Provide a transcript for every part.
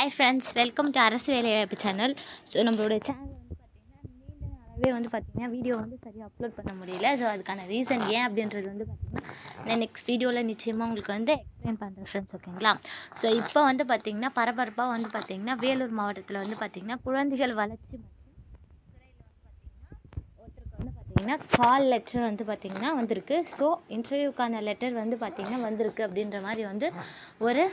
Hi friends welcome to அரசு வேலைவாய்ப்பு channel so நம்மளோட சேனல் வந்து பார்த்திங்கன்னா நீண்ட நாளாகவே வந்து பார்த்திங்கன்னா வீடியோ வந்து சரியாக அப்லோட் பண்ண முடியல. ஸோ அதுக்கான ரீசன் ஏன் அப்படின்றது வந்து பார்த்திங்கன்னா நான் நெக்ஸ்ட் வீடியோவில் நிச்சயமாக உங்களுக்கு வந்து எக்ஸ்பிளைன் பண்ணுறேன் ஃப்ரெண்ட்ஸ் ஓகேங்களா ஸோ இப்போ வந்து பார்த்திங்கன்னா பரபரப்பாக வந்து பார்த்திங்கன்னா வேலூர் மாவட்டத்தில் வந்து பார்த்திங்கன்னா குழந்தைகள் வளர்ச்சி மற்றும் ஒருத்தருக்கு வந்து கால் லெட்டர் வந்து பார்த்திங்கன்னா வந்திருக்கு. ஸோ இன்டர்வியூக்கான லெட்டர் வந்து பார்த்திங்கன்னா வந்திருக்கு அப்படின்ற மாதிரி வந்து ஒரு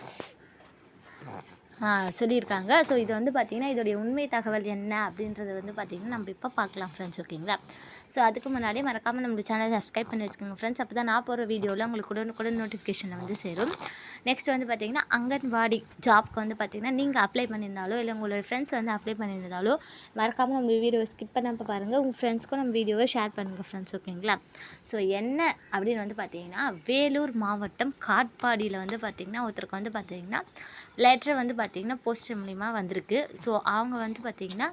சொல்லியிருக்காங்க. ஸோ இது வந்து பார்த்திங்கன்னா இதோடைய உண்மை தகவல் என்ன அப்படின்றது வந்து பார்த்திங்கன்னா நம்ம இப்போ பார்க்கலாம் ஃப்ரெண்ட்ஸ் ஓகேங்களா ஸோ அதுக்கு முன்னாடி மறக்காமல் நம்மளோட சேனலை சப்ஸ்கிரைப் பண்ணி வச்சுக்கோங்க. ஃப்ரெண்ட்ஸ் அப்போ தான் நான் போகிற வீடியோவில் உங்களுக்கு உடனுக்குடன் நோட்டிஃபிகேஷனில் வந்து சேரும். நெக்ஸ்ட் வந்து பார்த்திங்கன்னா அங்கன்வாடி ஜாப்க்கு வந்து பார்த்திங்கன்னா நீங்கள் அப்ளை பண்ணியிருந்தாலோ இல்லை உங்களோட ஃப்ரெண்ட்ஸ் வந்து அப்ளை பண்ணியிருந்தாலோ மறக்காமல் நம்ம வீடியோவை ஸ்கிப் பண்ணாமல் பாருங்கள் உங்கள் ஃப்ரெண்ட்ஸ்க்கும் நம்ம வீடியோவை ஷேர் பண்ணுங்கள் ஃப்ரெண்ட்ஸ் ஓகேங்களா ஸோ என்ன அப்படின்னு வந்து பார்த்திங்கன்னா வேலூர் மாவட்டம் காட்பாடியில் வந்து பார்த்திங்கன்னா ஒருத்தருக்கு வந்து பார்த்திங்கன்னா லெட்டர் வந்து பார்த்திங்கன்னா போஸ்டர் மூலிமா வந்திருக்கு. ஸோ அவங்க வந்து பார்த்திங்கன்னா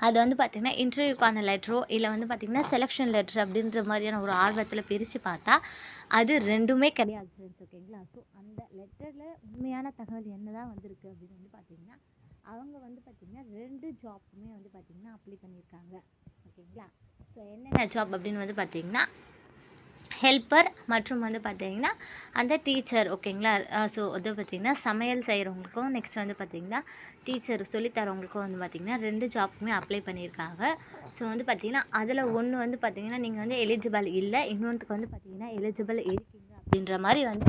அது வந்து பார்த்திங்கன்னா இன்டர்வியூக்கான லெட்டரோ இல்லை வந்து பார்த்திங்கன்னா செலெக்ஷன் லெட்டர் அப்படின்ற மாதிரியான ஒரு ஆர்வத்தில் பிரித்து பார்த்தா அது ரெண்டுமே கிடையாது ஃப்ரெண்ட்ஸ் ஓகேங்களா ஸோ அந்த லெட்டரில் உண்மையான தகவல் என்ன தான் வந்திருக்கு அப்படின்னு வந்து பார்த்திங்கன்னா அவங்க வந்து பார்த்திங்கன்னா ரெண்டு ஜாப்புமே வந்து பார்த்திங்கன்னா அப்ளை பண்ணியிருக்காங்க ஓகேங்களா ஸோ என்னென்ன ஜாப் அப்படின்னு வந்து பார்த்திங்கன்னா ஹெல்ப்பர் மற்றும் வந்து பார்த்திங்கன்னா அந்த டீச்சர் ஓகேங்களா ஸோ வந்து பார்த்திங்கன்னா சமையல் செய்கிறவங்களுக்கும் நெக்ஸ்ட் வந்து பார்த்திங்கன்னா டீச்சர் சொல்லித்தரவங்களுக்கும் வந்து பார்த்திங்கன்னா ரெண்டு ஜாப்புக்குமே அப்ளை பண்ணியிருக்காங்க. ஸோ வந்து பார்த்திங்கன்னா அதில் ஒன்று வந்து பார்த்திங்கன்னா நீங்கள் வந்து எலிஜிபிள் இல்லை இன்னொன்றுக்கு வந்து பார்த்திங்கன்னா எலிஜிபிள் இருக்கீங்க அப்படின்ற மாதிரி வந்து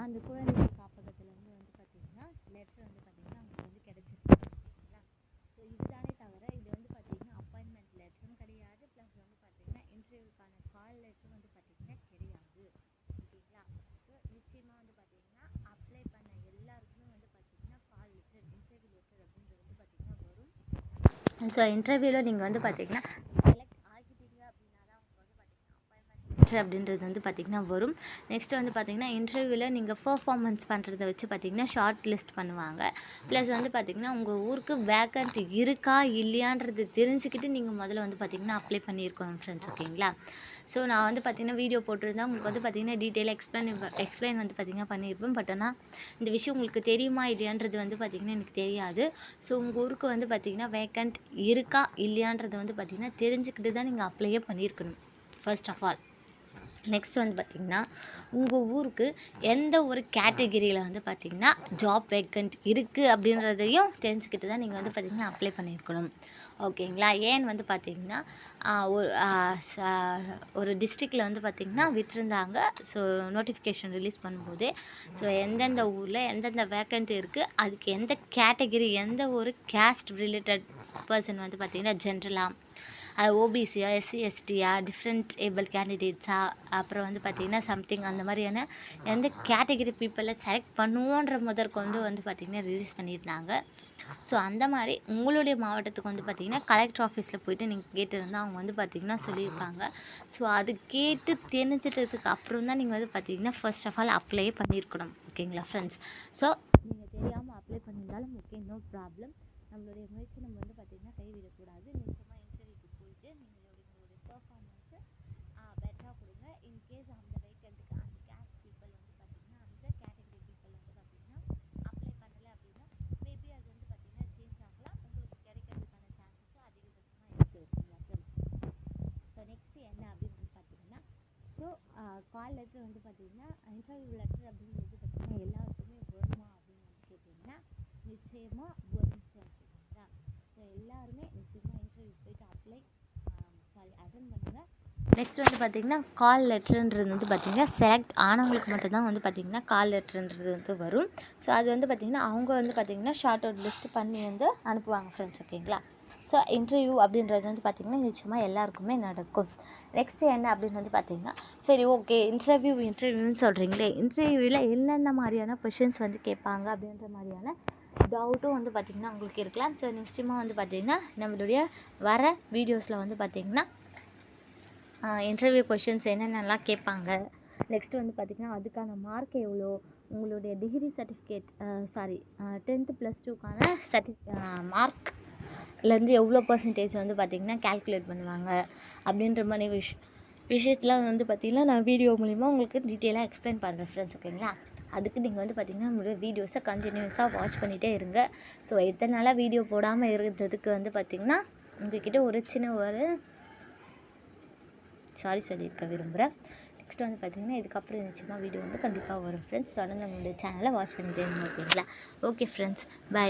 அந்த குழந்தைக்கு காப்பகத்துலேருந்து வந்து பார்த்திங்கன்னா லெட்டர் வந்து பார்த்திங்கன்னா அவங்களுக்கு வந்து கிடச்சிருக்கு ஓகேங்களா ஸோ இதுதானே தவிர இது வந்து பார்த்திங்கன்னா அப்பாயின்மெண்ட் லெட்டரும் கிடையாது ப்ளஸ் வந்து பார்த்திங்கன்னா இன்டர்வியூக்கான கால் லெட்டரும் வந்து பார்த்திங்கன்னா கிடையாது ஓகேங்களா ஸோ நிச்சயமாக வந்து பார்த்திங்கன்னா அப்ளை பண்ண எல்லாருக்குமே வந்து பார்த்திங்கன்னா கால் லெட்டர் இன்டர்வியூ லெட்டர் அப்படின்றது வந்து பார்த்திங்கன்னா வரும் ஸோ இன்டர்வியூவில் நீங்கள் வந்து பார்த்திங்கன்னா செலக்ட் ஆகிட்டீங்க அப்படின்னா தான் உங்களுக்கு வந்து பார்த்திங்கன்னா அப்பாயின்மெண்ட் அப்படின்றது வந்து பார்த்திங்கன்னா வரும் நெக்ஸ்ட் வந்து பார்த்திங்கன்னா இன்டர்வியூவில் நீங்கள் பர்ஃபார்மன்ஸ் பண்ணுறத வச்சு பார்த்திங்கன்னா ஷார்ட் லிஸ்ட் பண்ணுவாங்க ப்ளஸ் வந்து பார்த்திங்கன்னா உங்கள் ஊருக்கு வேக்கண்ட் இருக்கா இல்லையான்றது தெரிஞ்சுக்கிட்டு நீங்கள் முதல்ல வந்து பார்த்திங்கன்னா அப்ளை பண்ணியிருக்கணும் ஃப்ரெண்ட்ஸ் ஓகேங்களா ஸோ நான் வந்து பார்த்திங்கன்னா வீடியோ போட்டிருந்தேன் உங்களுக்கு வந்து பார்த்திங்கன்னா டீட்டெயிலாக எக்ஸ்பிளைன் எக்ஸ்பிளைன் வந்து பார்த்திங்கன்னா பண்ணியிருப்பேன் பட் ஆனால் இந்த விஷயம் உங்களுக்கு தெரியுமா இல்லையான்றது வந்து பார்த்திங்கன்னா எனக்கு தெரியாது ஸோ உங்கள் ஊருக்கு வந்து பார்த்திங்கன்னா வேக்கண்ட் இருக்கா இல்லையான்றது வந்து பார்த்திங்கன்னா தெரிஞ்சுக்கிட்டு தான் நீங்கள் அப்ளையே பண்ணியிருக்கணும் ஃபர்ஸ்ட் ஆஃப் ஆல் நெக்ஸ்ட் வந்து பார்த்திங்கன்னா உங்கள் ஊருக்கு எந்த ஒரு கேட்டகிரியில் வந்து பார்த்திங்கன்னா ஜாப் வேக்கண்ட் இருக்குது அப்படின்றதையும் தெரிஞ்சுக்கிட்டு தான் நீங்கள் வந்து பார்த்திங்கன்னா அப்ளை பண்ணியிருக்கணும். ஓகேங்களா ஏன்னு வந்து பார்த்திங்கன்னா ஒரு ச- ஒரு டிஸ்ட்ரிக்டில் வந்து பார்த்திங்கன்னா விட்டுருந்தாங்க. ஸோ நோட்டிஃபிகேஷன் ரிலீஸ் பண்ணும்போது ஸோ எந்தெந்த ஊரில் எந்தெந்த வேக்கண்ட் இருக்குது அதுக்கு எந்த கேட்டகிரி எந்த ஒரு கேஸ்ட் ரிலேட்டட் பர்சன் வந்து பார்த்திங்கன்னா ஜென்ரலாக அது ஓபிசியா எஸ்சி எஸ்டியா டிஃப்ரெண்ட் ஏபிள் கேண்டிடேட்ஸா அப்புறம் வந்து பார்த்திங்கன்னா சம்திங் அந்த மாதிரியான எந்த கேட்டகரி பீப்புளை செலக்ட் பண்ணுவோன்ற முதற்கொண்டு வந்து பார்த்திங்கன்னா ரிலீஸ் பண்ணியிருந்தாங்க ஸோ அந்த மாதிரி உங்களுடைய மாவட்டத்துக்கு வந்து பார்த்திங்கன்னா கலெக்டர் ஆஃபீஸில் போயிட்டு நீங்கள் கேட்டிருந்தால் அவங்க வந்து பார்த்திங்கன்னா சொல்லியிருப்பாங்க. ஸோ அது கேட்டு தெரிஞ்சிட்டதுக்கு அப்புறம் தான் நீங்கள் வந்து பார்த்திங்கன்னா ஃபர்ஸ்ட் ஆஃப் ஆல் அப்ளையே பண்ணியிருக்கணும் ஓகேங்களா ஃப்ரெண்ட்ஸ் ஸோ நீங்கள் தெரியாமல் அப்ளை பண்ணியிருந்தாலும் ஓகே நோ ப்ராப்ளம் நம்மளுடைய முயற்சி நம்ம வந்து பார்த்திங்கன்னா கைவிடக்கூடாது. நிச்சயமாக நீங்கள் உங்களுடைய பர்ஃபார்மன்ஸை பெட்டராக கொடுங்க. இன்கேஸ் அந்த வேக்கண்ட்டுக்கு அந்த கேஸ்ட் பீப்புள் வந்து பார்த்திங்கன்னா அந்த கேட்டகரி பீப்புள் வந்து பார்த்திங்கன்னா அப்ளை பண்ணலை அப்படின்னா மேபி அது வந்து பார்த்திங்கன்னா சேஞ்ச் ஆகலாம். உங்களுக்கு கிடைக்கிறதுக்கான சான்சஸும் அதிகபட்சமாக இருக்குது ஓகேங்களா ஸோ நெக்ஸ்ட் என்ன அப்படின்னு பார்த்தீங்கன்னா ஸோ கால் லெட்டர் வந்து பார்த்தீங்கன்னா இன்டர்வியூ லெட்டர் வந்து பார்த்தீங்கன்னா எல்லாருக்குமே வருமா அப்படின்னு வந்து கேட்டிங்கன்னா நிச்சயமாக வரும் friends, ஸோ எல்லாருமே நிச்சயமாக இன்டர்வியூ போயிட்டு அப்ளை சாரி அட்டன் பண்ணுங்கள் நெக்ஸ்ட் வந்து பார்த்திங்கன்னா கால் லெட்டருன்றது வந்து பார்த்திங்கன்னா செலக்ட் ஆனவங்களுக்கு மட்டும்தான் வந்து பார்த்திங்கன்னா கால் லெட்டருன்றது வந்து வரும். ஸோ அது வந்து பார்த்திங்கன்னா அவங்க வந்து பார்த்திங்கன்னா ஷார்ட் அவுட் லிஸ்ட் பண்ணி வந்து அனுப்புவாங்க ஃப்ரெண்ட்ஸ் ஓகேங்களா ஸோ இன்டர்வியூ அப்படின்றது வந்து பார்த்திங்கன்னா நிச்சயமாக எல்லாருக்குமே நடக்கும். நெக்ஸ்ட் என்ன அப்படின்னு வந்து பார்த்திங்கன்னா சரி ஓகே இன்டர்வியூ இன்டர்வியூன்னு சொல்கிறீங்களே இன்டர்வியூவில் என்னென்ன மாதிரியான கொஷின்ஸ் வந்து கேட்பாங்க அப்படின்ற மாதிரியான டவுட்டும் வந்து பார்த்திங்கன்னா உங்களுக்கு இருக்கலாம். ஸோ நிச்சயமாக வந்து பார்த்திங்கன்னா நம்மளுடைய வர வீடியோஸில் வந்து பார்த்திங்கன்னா இன்டர்வியூ கொஷின்ஸ் என்னென்னலாம் கேட்பாங்க. நெக்ஸ்ட் வந்து பார்த்திங்கன்னா அதுக்கான மார்க் எவ்வளோ? உங்களுடைய degree certificate sorry tenth plus டூக்கான சர்டி மார்க்லேருந்து எவ்வளோ பர்சன்டேஜ் வந்து பார்த்திங்கன்னா கால்குலேட் பண்ணுவாங்க? அப்படின்ற மாதிரி விஷ் விஷயத்தில் வந்து பார்த்திங்கன்னா நான் வீடியோ மூலிமா உங்களுக்கு டீட்டெயிலாக எக்ஸ்பிளைன் பண்ணுறேன் ஃப்ரெண்ட்ஸ் ஓகேங்களா அதுக்கு நீங்கள் வந்து பார்த்திங்கன்னா நம்மளுடைய வீடியோஸை கண்டினியூஸாக வாட்ச் பண்ணிகிட்டே இருங்க. ஸோ எத்தனை நாளாக வீடியோ போடாமல் இருந்ததுக்கு வந்து பார்த்திங்கன்னா உங்ககிட்ட ஒரு சின்ன ஒரு சாரி சொல்லியிருக்க விரும்புகிறேன் நெக்ஸ்ட் வந்து பார்த்திங்கன்னா இதுக்கப்புறம் நிச்சயமாக வீடியோ வந்து கண்டிப்பாக வரும். ஃப்ரெண்ட்ஸ் தொடர்ந்து நம்மளுடைய சேனலை வாட்ச் பண்ணிட்டே இருங்க ஓகேங்களா ஓகே ஃப்ரெண்ட்ஸ் பை